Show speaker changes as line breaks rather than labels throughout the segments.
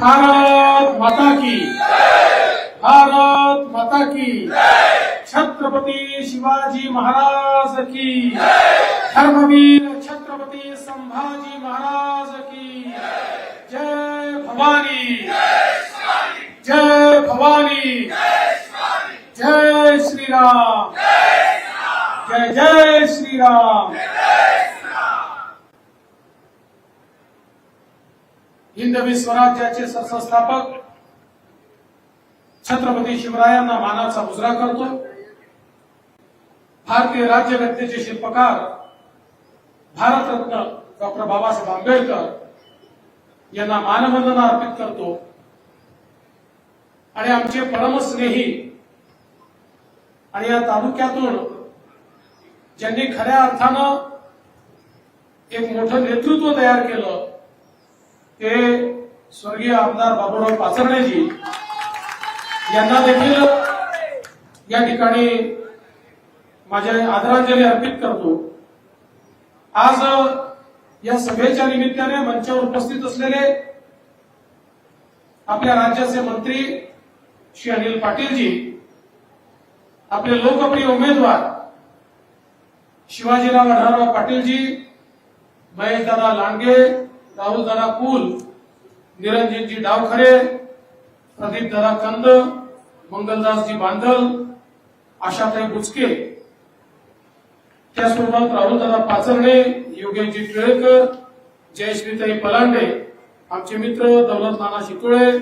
भारत माता की भारत माता की छत्रपती शिवाजी महाराज की धर्मवीर छत्रपती संभाजी महाराज की जय भवानी जय भवानी जय श्रीराम जय जय श्रीराम हिंदवी स्वराज्याचे सरसंस्थापक छत्रपती शिवरायांना मानाचा मुजरा करतो भारतीय राज्यघटनेचे शिल्पकार भारतरत्न डॉक्टर बाबासाहेब आंबेडकर यांना मानवंदना अर्पित करतो. आणि आमचे परमस्नेही आणि या तालुक्यातून ज्यांनी खऱ्या अर्थानं एक मोठं नेतृत्व तयार केलं ते स्वर्गीय आमदार बाबूराव पाचरणेजी यांना देखील या ठिकाणी माझ्या आदरांजली अर्पित करतो. आज या सभेच्या निमित्ताने मंचावर उपस्थित असलेले आपल्या राज्याचे मंत्री श्री अनिल पाटीलजी आपले लोकप्रिय उमेदवार शिवाजीराव आढळराव पाटीलजी महेशदादा लांडगे राहुलदादा कुल. निरंजनजी डावखरे प्रदीपदादा कंद. मंगलदासजी बांधल. आशाताई बुचके. त्याचबरोबर राहुलदादा पाचरणे. योगेशजी टिळेकर. जयश्रीताई पलांडे. आमचे मित्र दौलत नाना शितोळे.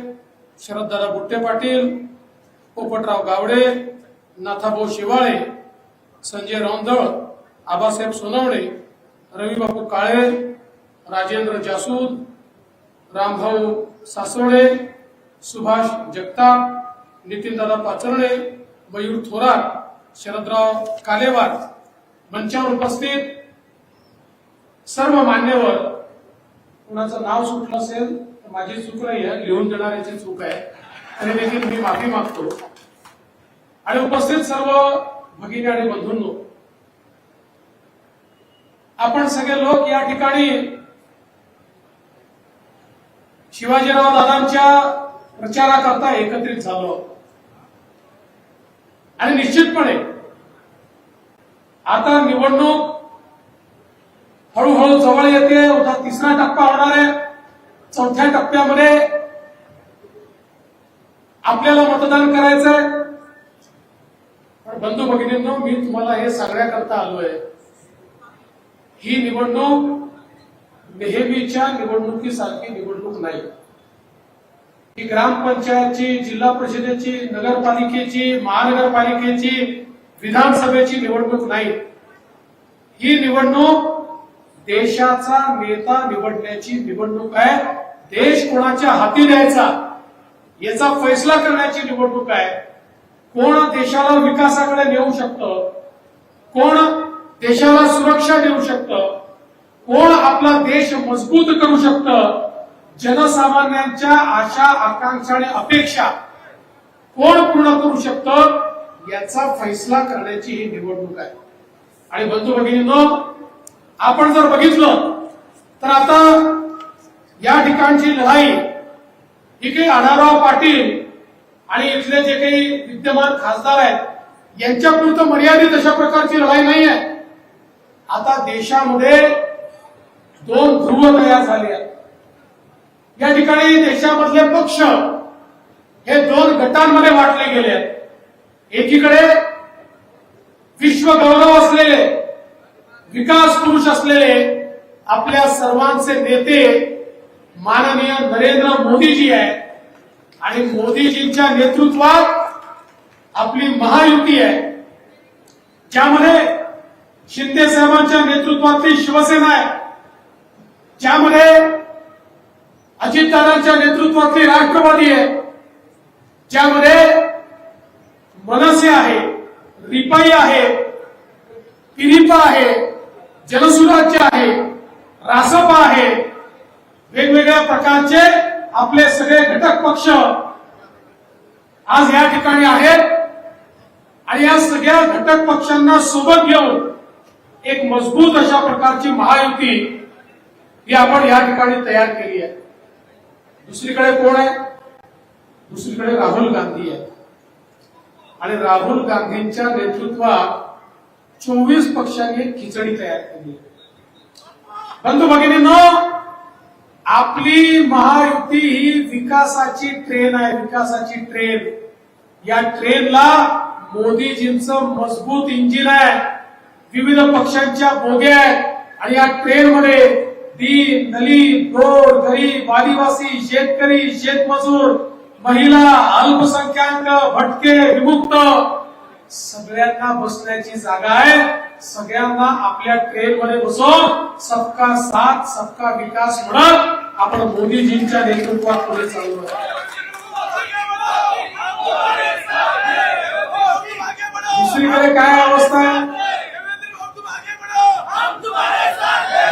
शरददादा बुट्टे पाटील. पोपटराव गावडे. नाथाभाऊ शिवाळे. संजय रौंदळ आबासाहेब सोनवणे. रविबापू काळे. राजेंद्र जासूद रामभाऊ सासवडे सुभाष जगताप नितीनदादा पाचरणे मयूर थोरात शरदराव कालेवार मंचावर उपस्थित सर्व मान्यवर. कुणाचं नाव सुटलं असेल तर माझी चूक नाही आहे. लिहून देणाऱ्याची चूक आहे. तरी देखील मी माफी मागतो. आणि उपस्थित सर्व भगिनी आणि बंधूंनो आपण सगळे लोक या ठिकाणी शिवाजीराव दादांच्या प्रचाराकरता एकत्रित झालो. आणि निश्चितपणे आता निवडणूक हळूहळू जवळ येते. उद्या तिसरा टप्पा होणार आहे. चौथ्या टप्प्यामध्ये आपल्याला मतदान करायचंय. पण बंधू भगिनींनो मी तुम्हाला हे सांगण्याकरता आलोय. ही निवडणूक नेहमीच्या निवडणुकीसारखी निवडणूक नाही. ही ग्रामपंचायतची जिल्हा परिषदेची नगरपालिकेची महानगरपालिकेची विधानसभेची निवडणूक नाही. ही निवडणूक देशाचा नेता निवडण्याची निवडणूक आहे. देश कोणाच्या हाती द्यायचा याचा फैसला करण्याची निवडणूक आहे. कोण देशाला विकासाकडे नेऊ शकतं? कोण देशाला सुरक्षा देऊ शकतं? कोण आपला देश मजबूत करू शकतं? जनसामान्यांच्या आशा आकांक्षा आणि अपेक्षा कोण पूर्ण करू शकतं? याचा फैसला करण्याची ही निवडणूक आहे. आणि बंधू भगिनींनो आपण जर बघितलं तर आता या ठिकाणची लढाई ही काही आढाराव पाटील आणि इथले जे काही विद्यमान खासदार आहेत यांच्यापुरतं मर्यादित अशा प्रकारची लढाई नाही आहे आता देशामध्ये दोन ध्रुव तयार झाले. आहेत या ठिकाणी देशामधले पक्ष हे दोन गटांमध्ये वाटले गेले. आहेत एकीकडे विश्व गौरव असलेले विकास पुरुष असलेले आपल्या सर्वांचे नेते माननीय नरेंद्र मोदीजी आहेत. आणि मोदीजींच्या नेतृत्वात आपली महायुती आहे. ज्यामध्ये शिंदे साहेबांच्या नेतृत्वातली शिवसेना आहे. ज्यामध्ये अजितदादांच्या नेतृत्वातली राष्ट्रवादी आहे ज्यामध्ये मनसे आहे रिपाई आहे पिरिपा आहे जनसुराज्य आहे रासपा आहे वेगवेगळ्या प्रकारचे आपले सगळे घटक पक्ष आज या ठिकाणी आहेत. आणि या सगळ्या घटक पक्षांना सोबत घेऊन एक मजबूत अशा प्रकारची महायुती ही आपण या ठिकाणी तयार केली आहे. दुसरीकडे कोण आहे? दुसरीकडे राहुल गांधी आहे. आणि राहुल गांधींच्या नेतृत्वात चोवीस पक्षांनी खिचडी तयार केली बंधू भगिनींनो आपली महायुती ही विकासाची ट्रेन आहे विकासाची ट्रेन या ट्रेनला मोदीजींचं मजबूत इंजिन आहे. विविध पक्षांच्या बोग्या आहेत. आणि या ट्रेनमध्ये दीन दलित गोर गरीब आदिवासी शेतकरी शेतमजूर महिला अल्पसंख्याक भटके विमुक्त. सगळ्यांना बसण्याची जागा आहे. सगळ्यांना आपल्या ट्रेन मध्ये बसून सबका साथ सबका विकास म्हणत आपण मोदीजींच्या नेतृत्वात पुढे चालू दुसरीकडे काय अवस्था आहे?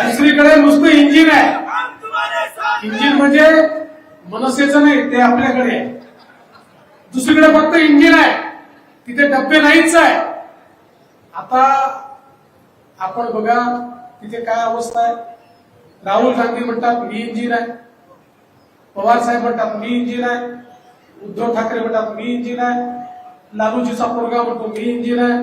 दुसरीकडे नुसतं इंजिन आहे. इंजिन म्हणजे मनसेचं नाही ते आपल्याकडे आहे. दुसरीकडे फक्त इंजिन आहे. तिथे डब्बे नाहीच आहे. आता आपण बघा तिथे काय अवस्था आहे? राहुल गांधी म्हणतात मी इंजिन आहे. पवार साहेब म्हणतात मी इंजिन आहे. उद्धव ठाकरे म्हणतात मी इंजिन आहे. लालूजीचा पोरगा म्हणतो मी इंजिन आहे.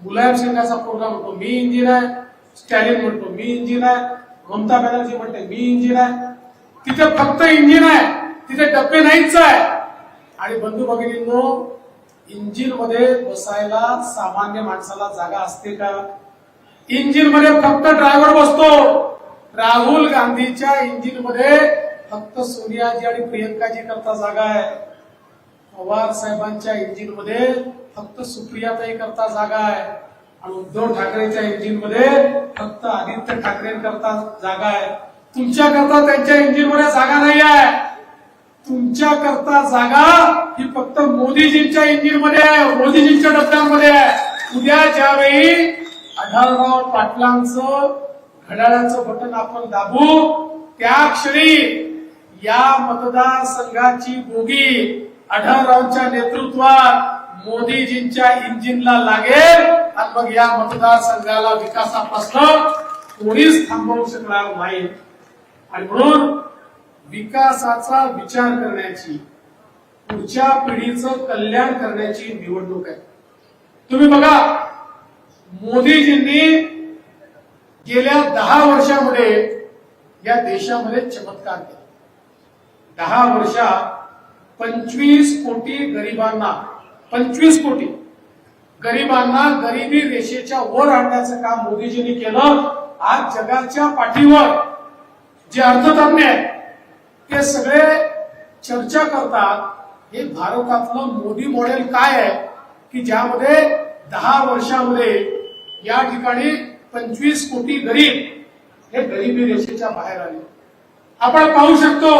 मुलायम सिंगाचा पोरगा म्हणतो मी इंजिन आहे. स्टॅलिन म्हणतो मी इंजिन आहे ममता बॅनर्जी म्हणते मी इंजिन आहे. तिथे फक्त इंजिन आहे तिथे डब्बे नाहीच आहे. आणि बंधू भगिनींनो इंजिनमध्ये बसायला सामान्य माणसाला जागा असते का? इंजिनमध्ये फक्त ड्रायव्हर बसतो. राहुल गांधीच्या इंजिनमध्ये फक्त सोनियाजी आणि प्रियंकाजी करता जागा आहे. पवार साहेबांच्या इंजिनमध्ये फक्त सुप्रियाताई करता जागा आहे. आणि उद्धव ठाकरेच्या इंजिनमध्ये फक्त आदित्य ठाकरेंकरता जागा आहे. तुमच्या करता त्यांच्या इंजिनमध्ये जागा नाही आहे. तुमच्या करता जागा ही फक्त मोदीजींच्या इंजिनमध्ये आहे मोदीजींच्या डब्यांमध्ये आहे. उद्या ज्यावेळी आढळराव पाटलांचं घड्याळाचं बटन आपण दाबू त्या क्षणी या मतदारसंघाची बोगी आढळरावच्या नेतृत्वात मोदीजींच्या इंजिनला लागेल. आणि मग या मतदारसंघाला विकासापासून कोणीच थांबवू शकणार नाही. आणि म्हणून विकासाचा विचार करण्याची पुढच्या पिढीचं कल्याण करण्याची निवडणूक आहे. तुम्ही बघा मोदीजींनी गेल्या दहा वर्षामध्ये या देशामध्ये चमत्कार केला. दहा वर्षात पंचवीस कोटी गरिबांना पंचवीस कोटी गरिबांना गरिबी रेषेच्या वर आणण्याचं काम मोदीजींनी केलं. आज जगाच्या पाठीवर जे अर्थतज्ञ आहेत ते सगळे चर्चा करतात हे भारतातलं मोदी मॉडेल काय आहे की ज्यामध्ये दहा वर्षामध्ये या ठिकाणी पंचवीस कोटी गरीब हे गरिबी रेषेच्या बाहेर आले. आपण पाहू शकतो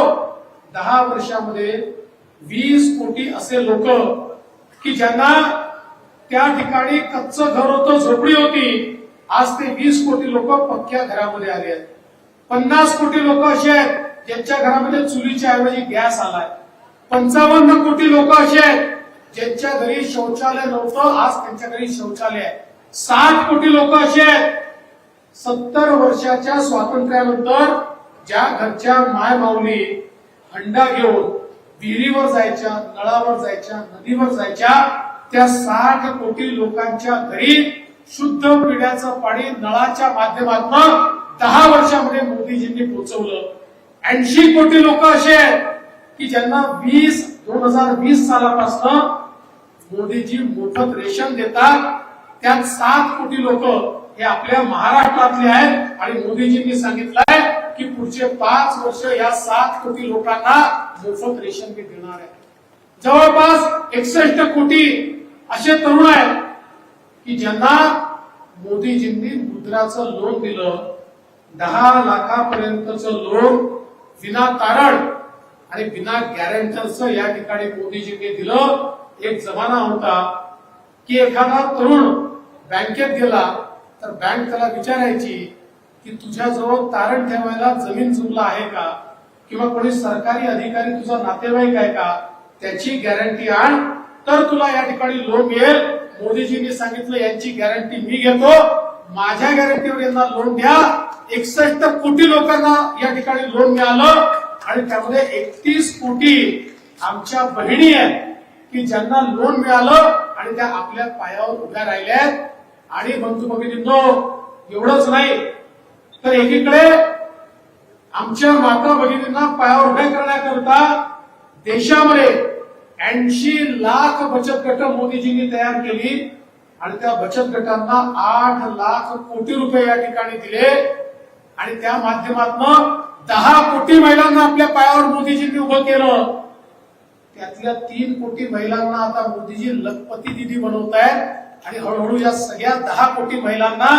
दहा वर्षामध्ये वीस कोटी असे लोक की ज्यांना त्या ठिकाणी कच्च घर होतं झोपडी होती. आज ते वीस कोटी लोक पक्क्या घरामध्ये आले आहेत. पन्नास कोटी लोक असे आहेत ज्यांच्या घरामध्ये चुलीच्या ऐवजी गॅस आलाय. पंचावन्न कोटी लोक असे आहेत ज्यांच्या घरी शौचालय नव्हतं आज त्यांच्या घरी शौचालय आहे. साठ कोटी लोक असे आहेत. सत्तर वर्षाच्या स्वातंत्र्यानंतर ज्या घरच्या माय माऊली हंडा घेऊन विहिरीवर जायच्या नळावर जायच्या नदीवर जायच्या त्या साठ कोटी लोकांच्या घरी शुद्ध पिण्याचं पाणी नळाच्या माध्यमातून दहा वर्षामध्ये मोदीजींनी पोहोचवलं ऐंशी कोटी लोक असे आहेत की ज्यांना वीस दोन हजार वीस सालापासून मोदीजी मोफत रेशन देतात. त्यात सात कोटी लोक हे आपल्या महाराष्ट्रातले आहेत आणि मोदीजींनी सांगितलंय की पुढचे पाच वर्ष या सात कोटी लोकांना मोफत रेशन मी देणार आहे. जवळपास एकसष्ट कोटी असे तरुण आहेत की ज्यांना मोदीजींनी मुद्राचं लोन दिलं दहा लाखापर्यंतचं लोन विना तारण आणि बिना गॅरंटरचं या ठिकाणी मोदीजींनी दिलं. एक जमाना होता की एखादा तरुण बँकेत गेला तर बँक त्याला विचारायची की तुझ्याजवळ तारण ठेवायला जमीन जुमला आहे का? किंवा कोणी सरकारी अधिकारी तुझा नातेवाईक आहे का? त्याची गॅरंटी आण. तर तुला या ठिकाणी लोन मिळेल. मोदीजींनी सांगितलं यांची गॅरंटी मी घेतो. माझ्या गॅरंटीवर यांना लोन द्या. एकसष्ट कोटी लोकांना या ठिकाणी लोन मिळालं. आणि त्यामध्ये एकतीस कोटी आमच्या बहिणी आहेत की ज्यांना लोन मिळालं आणि त्या आपल्या पायावर उभ्या राहिल्या आहेत. आणि बंधू भगिनींनो एवढंच नाही तर एकीकडे आमच्या माता भगिनींना पायावर उभ्या करण्याकरता देशामध्ये ऐंशी लाख बचत गट मोदीजींनी तयार केली आणि त्या बचत गटांना आठ लाख कोटी रुपये या ठिकाणी दिले. आणि त्या माध्यमातून दहा कोटी महिलांना आपल्या पायावर मोदीजींनी उभं केलं. त्यातल्या तीन कोटी महिलांना आता मोदीजी लखपती दिदी बनवत आहेत. आणि हळूहळू या सगळ्या दहा कोटी महिलांना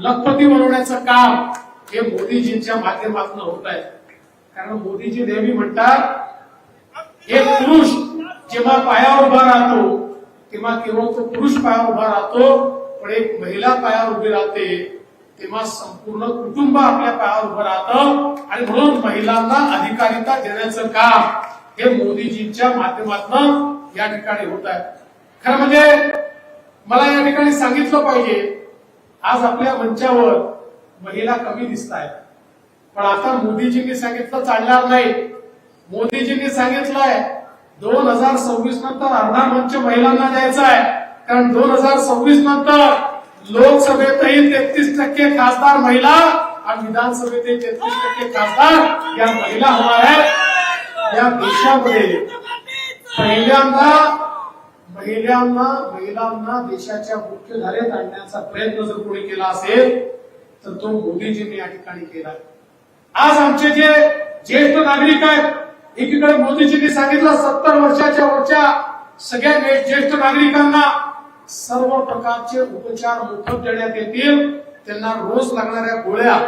लखपती बनवण्याचं काम हे मोदीजींच्या माध्यमातून होत आहे. कारण मोदीजी नेहमी म्हणतात हे पुरुष जेव्हा पायावर उभा राहतो तेव्हा केवळ तो पुरुष पायावर उभा राहतो पण एक महिला पायावर उभी राहते तेव्हा संपूर्ण कुटुंब आपल्या पायावर उभं राहतं. आणि म्हणून महिलांना अधिकारिता देण्याचं काम हे मोदीजींच्या माध्यमातून या ठिकाणी होत आहे. खरं म्हणजे मला या ठिकाणी सांगितलं पाहिजे आज आपल्या मंचावर महिला कमी दिसत आहेत. पण आता मोदीजींनी सांगितलं चालणार नाही. मोदीजींनी सांगितलंय दोन हजार सव्वीस नंतर अर्धा मंच महिलांना द्यायचा आहे. कारण दोन हजार सव्वीस नंतर लोकसभेतही तेहतीस टक्के खासदार महिला आणि विधानसभेतही तेहतीस टक्के खासदार या महिला होणार आहेत. या देशामध्ये पहिल्यांदा महिलांना महिलांना देशाच्या मुख्य धारेत आणण्याचा प्रयत्न जर कोणी केला असेल तर तो मोदीजींनी या ठिकाणी केला. आज आमचे जे ज्येष्ठ नागरिक आहेत एकीकडे मोदीजींनी सांगितलं सत्तर वर्षाच्या वरच्या सगळ्या ज्येष्ठ नागरिकांना सर्व प्रकारचे उपचार मोफत देण्यात येतील. त्यांना रोज लागणाऱ्या गोळ्या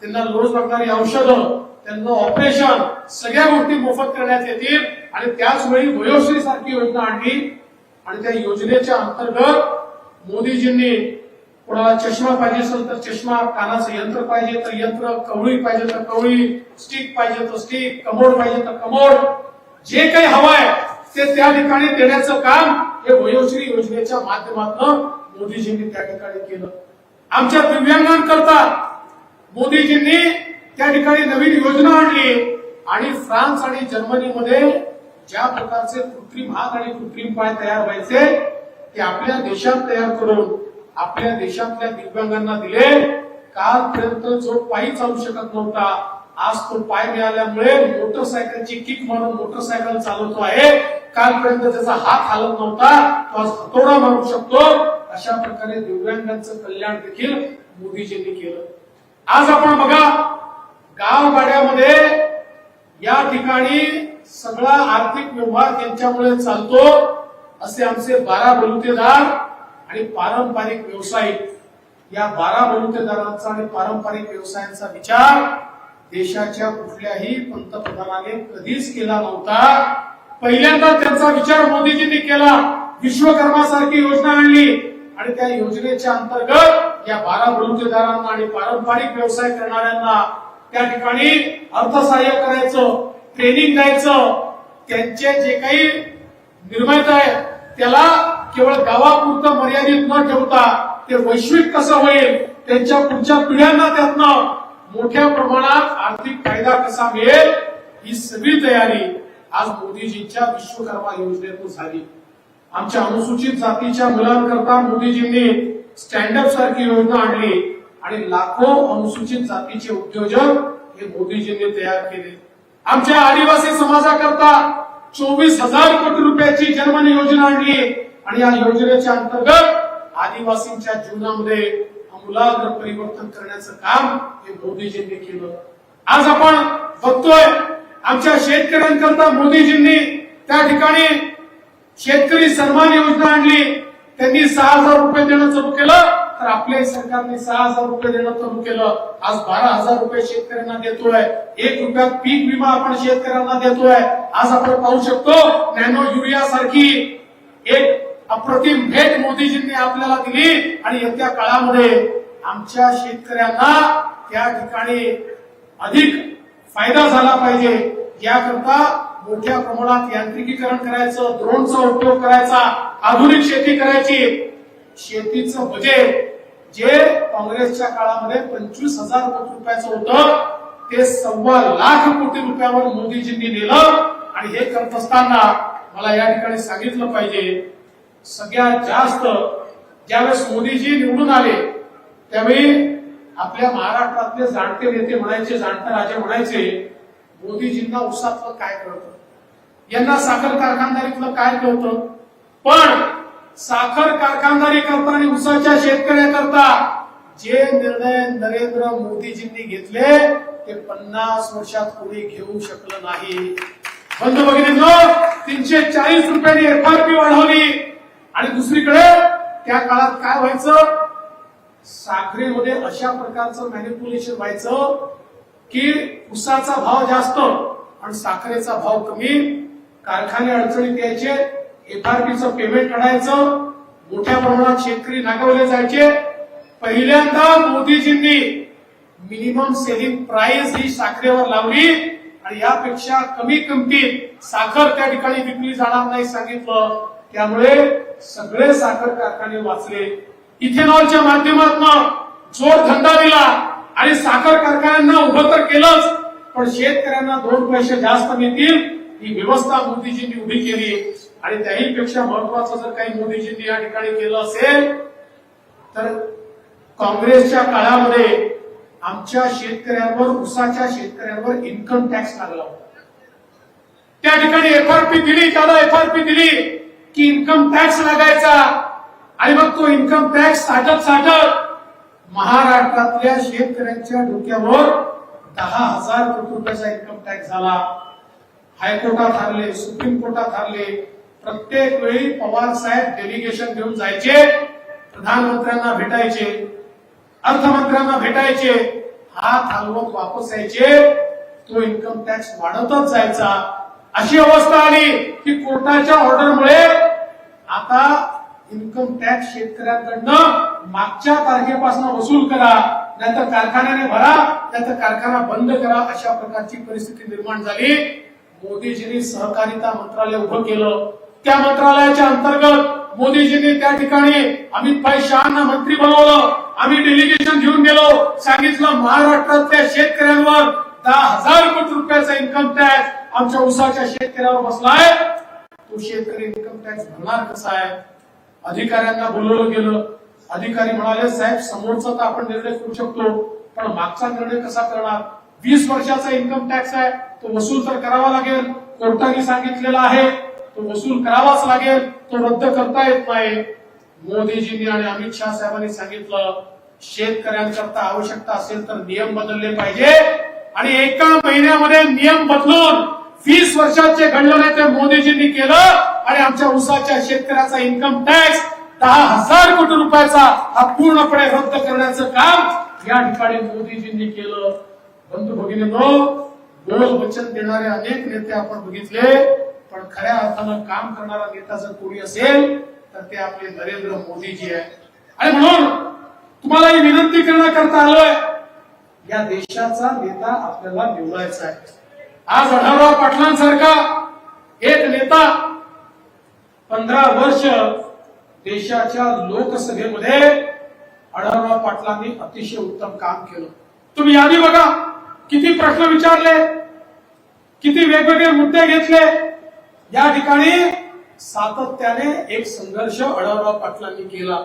त्यांना रोज लागणारी औषधं त्यांना ऑपरेशन सगळ्या गोष्टी मोफत करण्यात येतील. आणि त्याचवेळी वयोश्री सारखी योजना आणली. आणि त्या योजनेच्या अंतर्गत मोदीजींनी कोणाला चष्मा पाहिजे असेल तर चष्मा कानाचं यंत्र पाहिजे तर यंत्र कवळी पाहिजे तर कवळी स्टिक पाहिजे तर स्टिक कमोड पाहिजे तर कमोड. जे काही हवंय ते त्या ठिकाणी देण्याचं काम हे वयोश्री योजनेच्या माध्यमातून मोदीजींनी त्या ठिकाणी केलं. आमच्या दिव्यांगांकरता मोदीजींनी त्या ठिकाणी नवीन योजना आणली आणि फ्रान्स आणि जर्मनीमध्ये ज्या प्रकारचे कृत्रिम हात आणि कृत्रिम पाय तयार व्हायचे ते आपल्या देशात तयार करून आपल्या देशातल्या दिव्यांगांना दिले. कालपर्यंत जो पायी चालू शकत नव्हता आज तो पाय मिळाल्यामुळे मोटरसायकलची किक मारून मोटरसायकल चालवतो आहे. कालपर्यंत त्याचा हात हालत नव्हता तो आज हतोडा मारू शकतो. अशा प्रकारे दिव्यांगांचं कल्याण देखील मोदीजींनी केलं. आज आपण बघा गावगाड्यामध्ये या ठिकाणी सगळा आर्थिक व्यवहार त्यांच्यामुळे चालतो. असे आमचे बारा बलुतेदार आणि पारंपरिक व्यावसायिक या बारा बलुतेदारांचा आणि पारंपरिक व्यवसायांचा विचार देशाच्या कुठल्याही पंतप्रधानाने कधीच केला नव्हता. पहिल्यांदा त्यांचा विचार मोदीजींनी केला. विश्वकर्मासारखी योजना आणली. आणि त्या योजनेच्या अंतर्गत या बारा बलुतेदारांना आणि पारंपरिक व्यवसाय करणाऱ्यांना त्या ठिकाणी अर्थसहाय्य करायचं ट्रेनिंग द्यायचं. त्यांचे जे काही निर्माता आहेत त्याला केवळ गावापुरतं मर्यादित न ठेवता ते वैश्विक कसं होईल त्यांच्या पुढच्या पिढ्यांना त्यातनं मोठ्या प्रमाणात आर्थिक फायदा कसा मिळेल ही सगळी तयारी आज मोदीजींच्या विश्वकर्मा योजनेतून झाली. आमच्या अनुसूचित जातीच्या मुलांकरता मोदीजींनी स्टँडअप सारखी योजना आणली आणि लाखो अनुसूचित जातीचे उद्योजक हे मोदीजींनी तयार केले. आमच्या आदिवासी समाजाकरता चोवीस हजार कोटी रुपयाची जन्मनी योजना आणली. आणि या योजनेच्या अंतर्गत आदिवासींच्या जीवनामध्ये अमूलाग्र परिवर्तन करण्याचं काम हे मोदीजींनी केलं. आज आपण बघतोय आमच्या शेतकऱ्यांकरता मोदीजींनी त्या ठिकाणी शेतकरी सन्मान योजना आणली. त्यांनी सहा हजार रुपये देणं चालू केलं तर आपल्या सरकारने सहा हजार रुपये देणं चालू केलं. आज बारा हजार रुपये शेतकऱ्यांना देतोय. एक रुपयात पीक विमा आपण शेतकऱ्यांना देतोय. आज आपण पाहू शकतो नॅनो युरिया सारखी एक अप्रतिम भेट मोदीजींनी आपल्याला दिली आणि येत्या काळामध्ये आमच्या शेतकऱ्यांना त्या ठिकाणी अधिक फायदा झाला पाहिजे. याकरता मोठ्या प्रमाणात यांत्रिकीकरण करायचं ड्रोनचा उपयोग करायचा आधुनिक शेती करायची. शेतीचं बजेट जे काँग्रेसच्या काळामध्ये पंचवीस हजार कोटी रुपयाचं होतं ते सव्वा लाख कोटी रुपयावर मोदीजींनी नेलं. आणि हे करत असताना मला या ठिकाणी सांगितलं पाहिजे सगळ्यात जास्त ज्यावेळेस मोदीजी निवडून आले त्यावेळी आपल्या महाराष्ट्रातले जाणते नेते म्हणायचे जाणते राजे म्हणायचे मोदीजींना उसातलं काय कळतं? यांना साखर कारखानदारीतलं काय कळतं? पण साखर कारखानदारी करता आणि उसाच्या शेतकऱ्याकरता जे निर्णय नरेंद्र मोदीजींनी घेतले ते पन्नास वर्षात कोणी घेऊ शकलं नाही. बंद भगिनींनो तीनशे चाळीस रुपयांनी एफआरपी वाढवली. आणि दुसरीकडे त्या काळात काय व्हायचं? साखरेमध्ये अशा प्रकारचं मॅनिप्युलेशन व्हायचं की उसाचा भाव जास्त आणि साखरेचा भाव कमी. कारखाने अडचणीत यायचे एफआरपीचं पेमेंट काढायचं मोठ्या प्रमाणात शेतकरी नागवले जायचे. पहिल्यांदा मोदीजींनी मिनिमम सेलिंग प्राइस ही साखरेवर लावली आणि यापेक्षा कमी किमतीत साखर त्या ठिकाणी विकली जाणार नाही सांगितलं. त्यामुळे सगळे साखर कारखाने वाचले. इथेनॉलच्या माध्यमातून जोर धंदा दिला आणि साखर कारखान्यांना उभं तर केलंच पण शेतकऱ्यांना दोन पैसे जास्त मिळतील ही व्यवस्था मोदीजींनी उभी केली. आणि त्याही पेक्षा महत्वाचं जर काही मोदीजींनी या ठिकाणी केलं असेल तर काँग्रेसच्या काळामध्ये आमच्या शेतकऱ्यांवर उसाच्या शेतकऱ्यांवर इन्कम टॅक्स लागला होता. त्या ठिकाणी एफआरपी दिली त्याला एफआरपी दिली. की इन्कम टॅक्स लागायचा. आणि मग तो इन्कम टॅक्स साठत साठत महाराष्ट्रातल्या शेतकऱ्यांच्या डोक्यावर दहा हजार कोटी रुपयाचा इन्कम टॅक्स झाला. हायकोर्टात हरले सुप्रीम कोर्टात हरले. प्रत्येक वेळी पवार साहेब डेलिगेशन घेऊन जायचे प्रधानमंत्र्यांना भेटायचे अर्थमंत्र्यांना भेटायचे. हात हलवत वापस यायचे. तो इन्कम टॅक्स वाढतच जायचा. अशी अवस्था आली की कोर्टाच्या ऑर्डरमुळे आता इन्कम टॅक्स शेतकऱ्यांकडनं मागच्या तारखेपासून वसूल करा नाहीतर कारखान्याने भरा नाहीतर कारखाना बंद करा अशा प्रकारची परिस्थिती निर्माण झाली. मोदीजींनी सहकारिता मंत्रालय उभं केलं. त्या मंत्रालयाच्या अंतर्गत मोदीजींनी त्या ठिकाणी अमित भाई शहाना मंत्री बनवलं. आम्ही डेलिगेशन घेऊन गेलो. सांगितलं महाराष्ट्रातल्या शेतकऱ्यांवर दहा हजार कोटी रुपयाचा इन्कम टॅक्स आमच्या उसाच्या शेतकऱ्यावर बसलाय. तो शेतकरी इन्कम टॅक्स भरणार कसा आहे अधिकाऱ्यांना बोलवलं गेलं. अधिकारी म्हणाले साहेब समोरचा तर आपण निर्णय करू शकतो पण मागचा निर्णय कसा करणार? वीस वर्षाचा इन्कम टॅक्स आहे तो वसूल तर करावा लागेल. कोर्टाने सांगितलेला आहे तो वसूल करावाच लागेल. तो रद्द करता येत नाही. मोदीजींनी आणि अमित शहा साहेबांनी सांगितलं शेतकऱ्यांकरता आवश्यकता असेल तर नियम बदलले पाहिजे आणि एका महिन्यामध्ये नियम बदलून वीस वर्षाचे घडलं ते मोदीजींनी केलं आणि आमच्या उसाच्या शेतकऱ्याचा इन्कम टॅक्स दहा हजार कोटी रुपयाचा हा पूर्णपणे रद्द करण्याचं काम या ठिकाणी मोदीजींनी केलं. बंधू भगिनींनो बोल वचन देणारे अनेक नेते आपण बघितले पण खऱ्या अर्थानं काम करणारा नेता जर कोणी असेल तर ते आपले नरेंद्र मोदीजी आहे आणि म्हणून तुम्हाला ही विनंती करण्याकरता आलोय या देशाचा नेता आपल्याला निवडायचा आहे. आज आढळराव पाटलांसारखा एक नेता पंधरा वर्ष देशाच्या लोकसभेमध्ये आढळराव पाटलांनी अतिशय उत्तम काम केलं. तुम्ही यादी बघा किती प्रश्न विचारले किती वेगवेगळे मुद्दे घेतले. या ठिकाणी सातत्याने एक संघर्ष आढळराव पाटलांनी केला.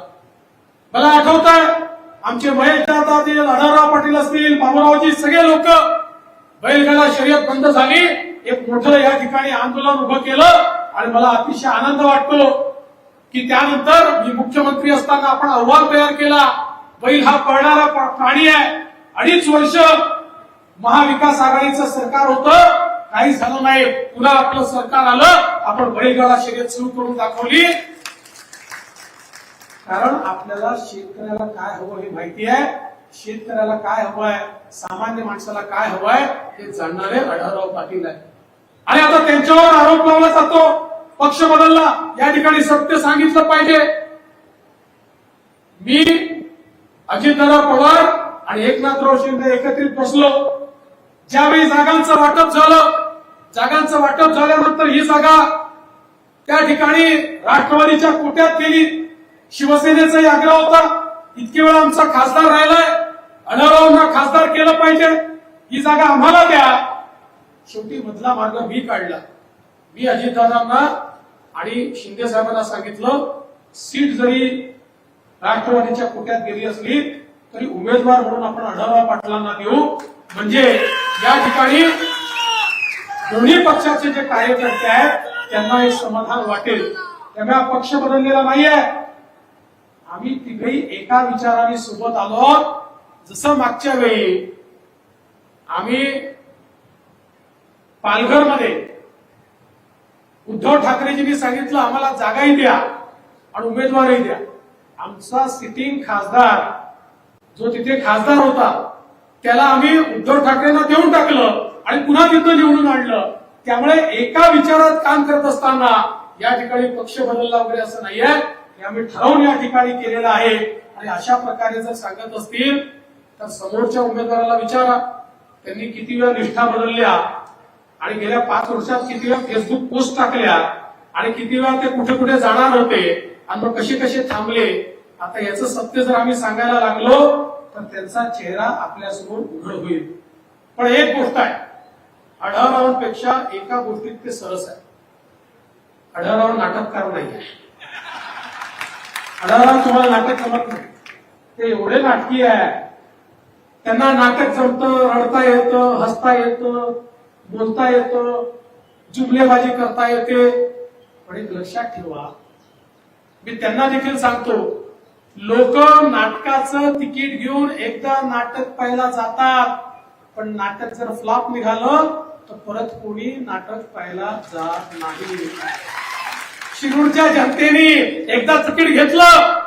मला आठवत आहे आमचे महेश दादा असतील आढळराव पाटील असतील बाबूरावजी सगळे लोक बैलगाडा शर्यत बंद झाली. एक मोठं या ठिकाणी आंदोलन उभं केलं आणि मला अतिशय आनंद वाटतो की त्यानंतर मी मुख्यमंत्री असताना आपण अहवाल तयार केला. बैल हा पळणारा प्राणी आहे. अडीच वर्ष महाविकास आघाडीचं सरकार होतं. काही झालं नाही. पुन्हा आपलं सरकार आलं. आपण बैलगाडा शर्यत सुरू करून दाखवली. कारण आपल्याला शेतकऱ्याला काय हवं हे माहिती आहे. शेतकऱ्याला काय हवं आहे सामान्य माणसाला काय हवं आहे हे जाणणारे आढळराव पाटील आहे आणि आता त्यांच्यावर आरोप लावला जातो. पक्ष बदलला. या ठिकाणी सत्य सांगितलं पाहिजे. मी अजितदादा पवार आणि एकनाथराव शिंदे एकत्रित बसलो. ज्यावेळी जागांचं वाटप झालं जागांचं वाटप झाल्यानंतर ही जागा त्या ठिकाणी राष्ट्रवादीच्या कोट्यात गेली. शिवसेनेचाही आग्रह होता. इतके वेळ आमचा खासदार राहिलाय. अढळरावांना खासदार केलं पाहिजे. ही जागा आम्हाला द्या. शेवटी मधला मार्ग मी काढला. मी अजितदादांना आणि शिंदे साहेबांना सांगितलं सीट जरी राष्ट्रवादीच्या कोट्यात गेली असली तरी उमेदवार म्हणून आपण आढावा पाटलांना देऊ. म्हणजे या ठिकाणी दोन्ही पक्षाचे जे कार्यकर्ते आहेत त्यांना एक समाधान वाटेल. त्यामुळे पक्ष बदललेला नाहीये. आम्ही तिघही एका विचाराने सोबत आलो जसं मागच्या वेळी आम्ही पालघरमध्ये उद्धव ठाकरेजींनी सांगितलं आम्हाला जागाही द्या आणि उमेदवारही द्या. आमचा सिटिंग खासदार जो तिथे खासदार होता त्याला आम्ही उद्धव ठाकरेंना देऊन टाकलं आणि पुन्हा तिथं निवडून आणलं. त्यामुळे एका विचारात काम करत असताना या ठिकाणी पक्ष बदलला वगैरे असं नाहीये. हे आम्ही ठरवून या ठिकाणी केलेलं आहे. आणि अशा प्रकारे जर सांगत असतील तर समोरच्या उमेदवाराला विचारा. त्यांनी किती वेळा निष्ठा बदलल्या आणि गेल्या पाच वर्षात किती वेळा फेसबुक पोस्ट टाकल्या आणि किती वेळा ते कुठे कुठे जाणार होते आणि मग कसे कसे थांबले. आता याचं सत्य जर आम्ही सांगायला लागलो तर त्यांचा चेहरा आपल्यासमोर उघड होईल. पण एक गोष्ट आहे. आढळरावांपेक्षा एका गोष्टीत ते सरस आहे. आढळराव नाटककार नाही आढळराव तुम्हाला नाटक जमत नाही. ते एवढे नाटकी आहे. त्यांना नाटक जमतं रडता येतं हसता येतं बोलता येतं जुमलेबाजी करता येते. पण एक लक्षात ठेवा मी त्यांना देखील सांगतो लोक नाटकाचं तिकीट घेऊन एकदा नाटक पाहायला जातात. पण नाटक जर फ्लॉप निघालं तर परत कोणी नाटक पाहायला जात नाही. शिरूरच्या जनतेने एकदा तिकीट घेतलं.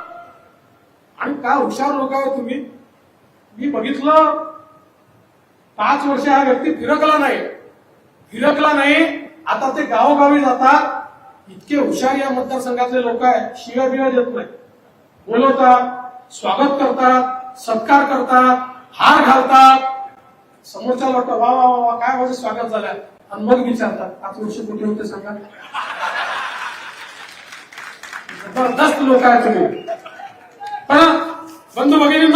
आणि काय हुशार लोक आहे तुम्ही? मी बघितलं पाच वर्ष हा व्यक्ती फिरकला नाही. फिरकला नाही. आता ते गावोगावी जातात. इतके हुशार या मतदारसंघातले लोक आहेत. शिव्या बिव्या देत नाही बोलवतात स्वागत करतात सत्कार करतात हार घालतात. समोरच्या लोक वा वा वा वा, काय माझं स्वागत झालं आणि मग विचारतात पाच वर्ष कुठे होते सांगा. जबरदस्त लोक आहेत तुम्ही. पण बंधू भगिनी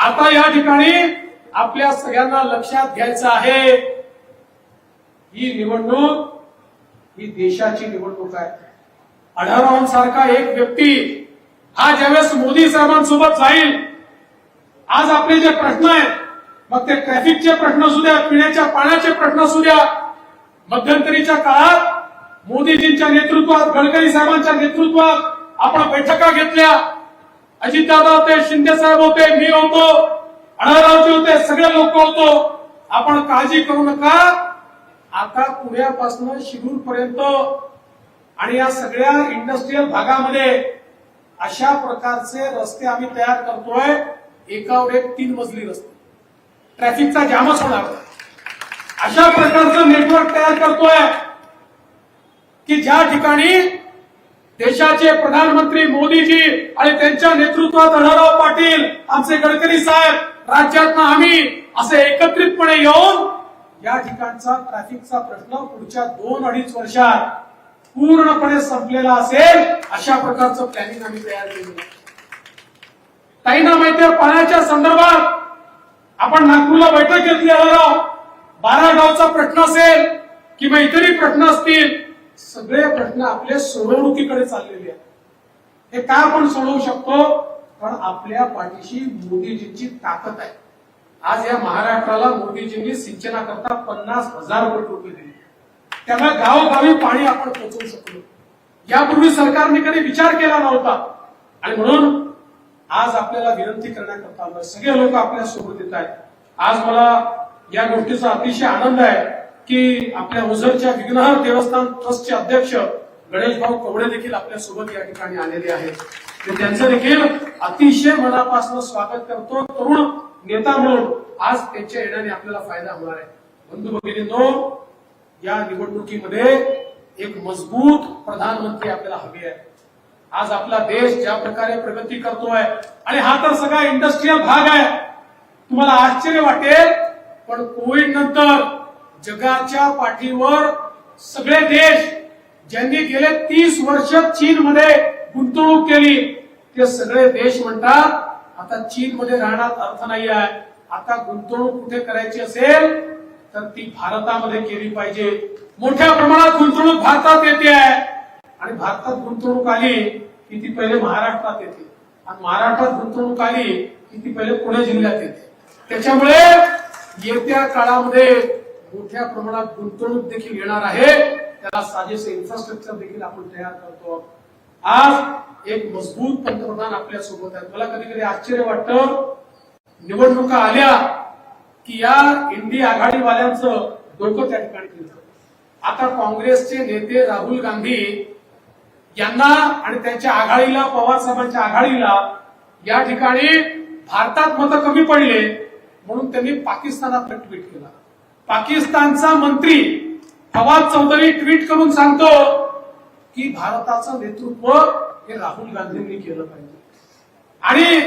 आता या ठिकाणी आपल्या सगळ्यांना लक्षात घ्यायचं आहे ही निवडणूक ही देशाची निवडणूक आहे. आढारावांसारखा एक व्यक्ती हा ज्यावेळेस मोदी साहेबांसोबत जाईल आज आपले जे प्रश्न आहेत मग ते ट्रॅफिकचे प्रश्न असू द्या पिण्याच्या पाण्याचे प्रश्न असू द्या मध्यंतरीच्या काळात मोदीजींच्या नेतृत्वात गडकरी साहेबांच्या नेतृत्वात आपण बैठका घेतल्या अजितदादा होते शिंदे साहेब होते मी होतो अणारावजी होते सगळे लोक होतो. आपण काळजी करू नका. आता पुण्यापासून शिरूर पर्यंत आणि या सगळ्या इंडस्ट्रीयल भागामध्ये अशा प्रकारचे रस्ते आम्ही तयार करतोय. एकावर एक तीन मजली रस्ते. ट्रॅफिकचा जामच होणार. अशा प्रकारचं नेटवर्क तयार करतोय की ज्या ठिकाणी देशाचे प्रधानमंत्री मोदीजी आणि त्यांच्या नेतृत्वात अढळराव पाटील आमचे गडकरी साहेब राज्यात आम्ही असे एकत्रितपणे येऊन या ठिकाणचा ट्रॅफिकचा प्रश्न पुढच्या दोन अडीच वर्षात पूर्णपणे संपलेला असेल अशा प्रकारचं प्लॅनिंग आम्ही तयार केलं आहे. ताईंना माहिती पाण्याच्या संदर्भात आपण नागपूरला बैठक घेतली अढळराव बारा गावचा प्रश्न असेल किंवा इतरही प्रश्न असतील सगळे प्रश्न आपल्या सोडवणुकीकडे चाललेले आहेत. हे का आपण सोडवू शकतो? पण आपल्या पाठीशी मोदीजींची ताकद आहे. आज या महाराष्ट्राला मोदीजींनी सिंचनाकरता पन्नास हजार कोटी रुपये दिले. त्यामुळे गावोगावी पाणी आपण पोहोचवू शकलो. यापूर्वी सरकारने कधी विचार केला नव्हता. आणि म्हणून आज आपल्याला विनंती करण्याकरता आलोय. सगळे लोक आपल्यासोबत येत आहेत. आज मला या गोष्टीचा अतिशय आनंद आहे. की आपल्या उजरच्या विघ्नहर देवस्थान ट्रस्टचे अध्यक्ष गणेश भाऊ कवडे देखील आपल्यासोबत या ठिकाणी आलेले आहेत. मी त्यांचं देखील अतिशय मनापासून स्वागत करतो. तरुण नेता म्हणून आज त्यांच्या येण्याने आपल्याला फायदा होणार आहे. बंधू भगिनींनो या निवडणुकीमध्ये एक मजबूत प्रधानमंत्री आपल्याला हवे आहे आज आपला देश ज्या प्रकारे प्रगती करतोय आणि हा तर सगळा इंडस्ट्रीयल भाग आहे. तुम्हाला आश्चर्य वाटेल पण कोविड नंतर जगाच्या पाठीवर सगळे देश ज्यांनी गेले तीस वर्ष चीनमध्ये गुंतवणूक केली ते सगळे देश म्हणतात आता चीनमध्ये राहण्यात अर्थ नाही आहे. आता गुंतवणूक कुठे करायची असेल तर ती भारतामध्ये केली पाहिजे. मोठ्या प्रमाणात गुंतवणूक भारतात येते आहे. आणि भारतात गुंतवणूक आली की ती पहिले महाराष्ट्रात येते. आणि महाराष्ट्रात गुंतवणूक आली की ती पहिले पुणे जिल्ह्यात येते. त्याच्यामुळे येत्या काळामध्ये मोठ्या प्रमाणात गुंतवणूक देखील येणार आहे. त्याला साजेसे इन्फ्रास्ट्रक्चर देखील आपण तयार करतो. आज एक मजबूत पंतप्रधान आपल्यासोबत आहेत. मला कधी कधी आश्चर्य वाटतं निवडणुका आल्या की या इंडी आघाडीवाल्यांचं डोकं त्या ठिकाणी फिरतं. आता काँग्रेसचे नेते राहुल गांधी यांना आणि त्यांच्या आघाडीला पवार साहेबांच्या आघाडीला या ठिकाणी भारतात मतं कमी पडले म्हणून त्यांनी पाकिस्तानात ट्विट केला. पाकिस्तानचा मंत्री फवाद चौधरी ट्विट करून सांगतो की भारताचं नेतृत्व हे राहुल गांधींनी केलं पाहिजे. आणि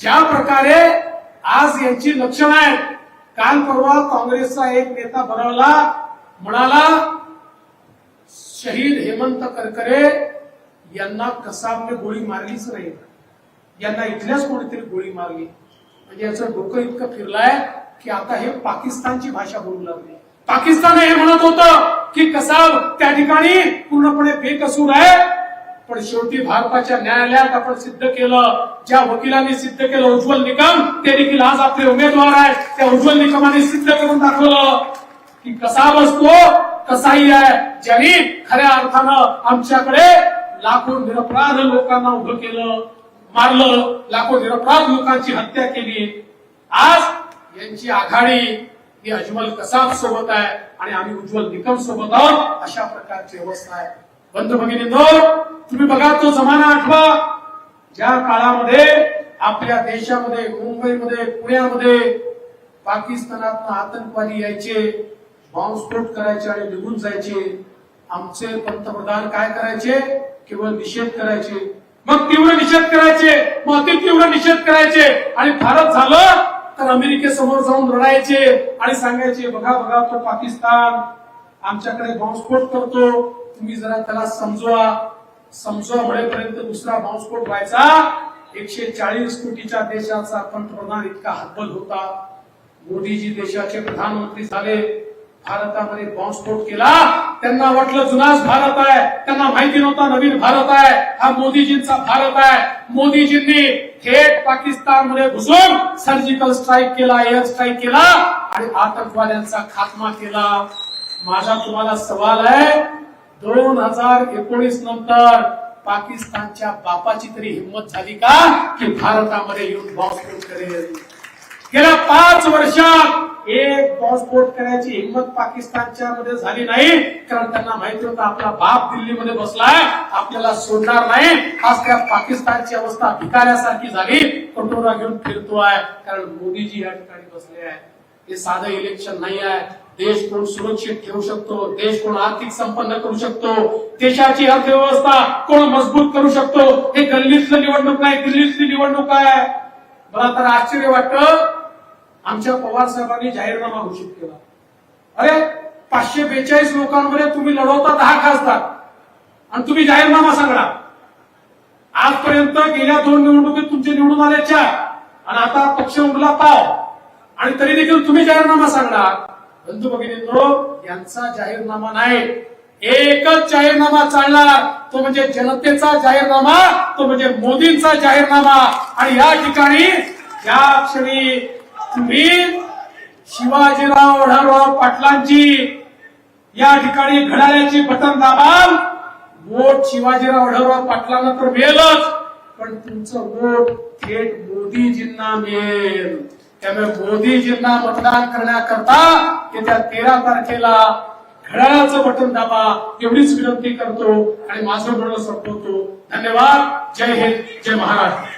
ज्या प्रकारे आज यांची लक्षणं आहेत काल परवा काँग्रेसचा एक नेता बनवला म्हणाला शहीद हेमंत करकरे यांना कसाबने गोळी मारलीच नाही. यांना इथल्याच कोणीतरी गोळी मारली. म्हणजे याचं डोकं इतकं फिरलंय. की आता हे पाकिस्तानची भाषा बोलू लागले. पाकिस्तान हे म्हणत होतं की कसाब त्या ठिकाणी पूर्णपणे बेकसूर आहे. पण शेवटी भारताच्या न्यायालयात आपण सिद्ध केलं ज्या वकिलांनी सिद्ध केलं उज्ज्वल निकम ते देखील आज आपले उमेदवार आहेत. त्या उज्ज्वल निकमाने सिद्ध करून दाखवलं की कसा बसतो कसाही आहे. ज्यांनी खऱ्या अर्थानं आमच्याकडे लाखो निरपराध लोकांना उभं केलं मारलं लाखो निरपराध लोकांची हत्या केली. आज यांची आघाडी ही अजमल कसाब सोबत आहे आणि आम्ही उज्ज्वल निकम सोबत आहोत. अशा प्रकारची अवस्था आहे. बंधू भगिनी तुम्ही बघा तो जमाना आठवा. ज्या काळामध्ये आपल्या देशामध्ये मुंबईमध्ये पुण्यामध्ये पाकिस्तानात आतंकवादी यायचे बॉम्बस्फोट करायचे आणि निघून जायचे. आमचे पंतप्रधान काय करायचे? केवळ निषेध करायचे. मग तीव्र निषेध करायचे. मग अति तीव्र निषेध करायचे. आणि भारत झालं तर अमेरिकेसमोर जाऊन रडायचे आणि सांगायचे बघा बघा तो पाकिस्तान आमच्याकडे बॉम्बस्फोट करतो. तुम्ही जरा त्याला समजवा. समजवा म्हणेपर्यंत दुसरा बॉम्बस्फोट व्हायचा. एकशे चाळीस कोटीच्या देशाचा पंतप्रधान इतका हतबल होता. मोदीजी देशाचे प्रधानमंत्री झाले. भारतामध्ये बॉम्बस्फोट केला. त्यांना वाटलं जुनाच भारत आहे. त्यांना माहिती नव्हता नवीन भारत आहे. हा मोदीजींचा भारत आहे. मोदीजींनी थेट पाकिस्तानमध्ये घुसून सर्जिकल स्ट्राईक केला एअर स्ट्राईक केला आणि आतंकवाद्यांचा खात्मा केला. माझा तुम्हाला सवाल आहे दोन हजार एकोणीस नंतर पाकिस्तानच्या बापाची तरी हिंमत झाली का की भारतामध्ये येऊन बॉम्बस्फोट करेल? गेल्या पाच वर्षात एक बॉम्बस्फोट करायची हिंमत पाकिस्तानच्या मध्ये झाली नाही. कारण त्यांना माहिती होतं आपला बाप दिल्लीमध्ये बसलाय आपल्याला सोडणार नाही. आज त्या पाकिस्तानची अवस्था भिकाऱ्यासारखी झाली. कटोरा घेऊन फिरतोय कारण मोदीजी या ठिकाणी बसले आहे हे साधं इलेक्शन नाही आहे. देश कोण सुरक्षित ठेवू शकतो? देश कोण आर्थिक संपन्न करू शकतो? देशाची अर्थव्यवस्था कोण मजबूत करू शकतो? हे गल्लीतलं निवडणूक नाही. दिल्लीतली निवडणूक आहे. मला तर आश्चर्य वाटतं आमच्या पवार साहेबांनी जाहीरनामा घोषित केला. अरे पाचशे बेचाळीस लोकांमध्ये तुम्ही लढवता दहा खासदार. आणि तुम्ही जाहीरनामा सांगणार आजपर्यंत गेल्या दोन निवडणुकीत तुमचे निवडून आले चार. आणि आता पक्ष उडला पाव. आणि तरी देखील तुम्ही जाहीरनामा सांगणार बंधू भगिनींनो यांचा जाहीरनामा नाही. एकच जाहीरनामा चालणार. तो म्हणजे जनतेचा जाहीरनामा तो म्हणजे मोदींचा जाहीरनामा. आणि या ठिकाणी या क्षणी तुम्ही शिवाजीराव आढळराव पाटलांची या ठिकाणी घड्याळ्याची बटन दाबाल. वोट शिवाजीराव आढळराव पाटलांना तर मिळेलच पण तुमचं वोट थेट मोदीजींना मिळेल. त्यामुळे मोदीजींना मतदान करण्याकरता येत्या तेरा तारखेला घड्याळाचं बटन दाबा एवढीच विनंती करतो आणि माझं म्हणणं संपवतो. धन्यवाद. जय हिंद. जय महाराष्ट्र.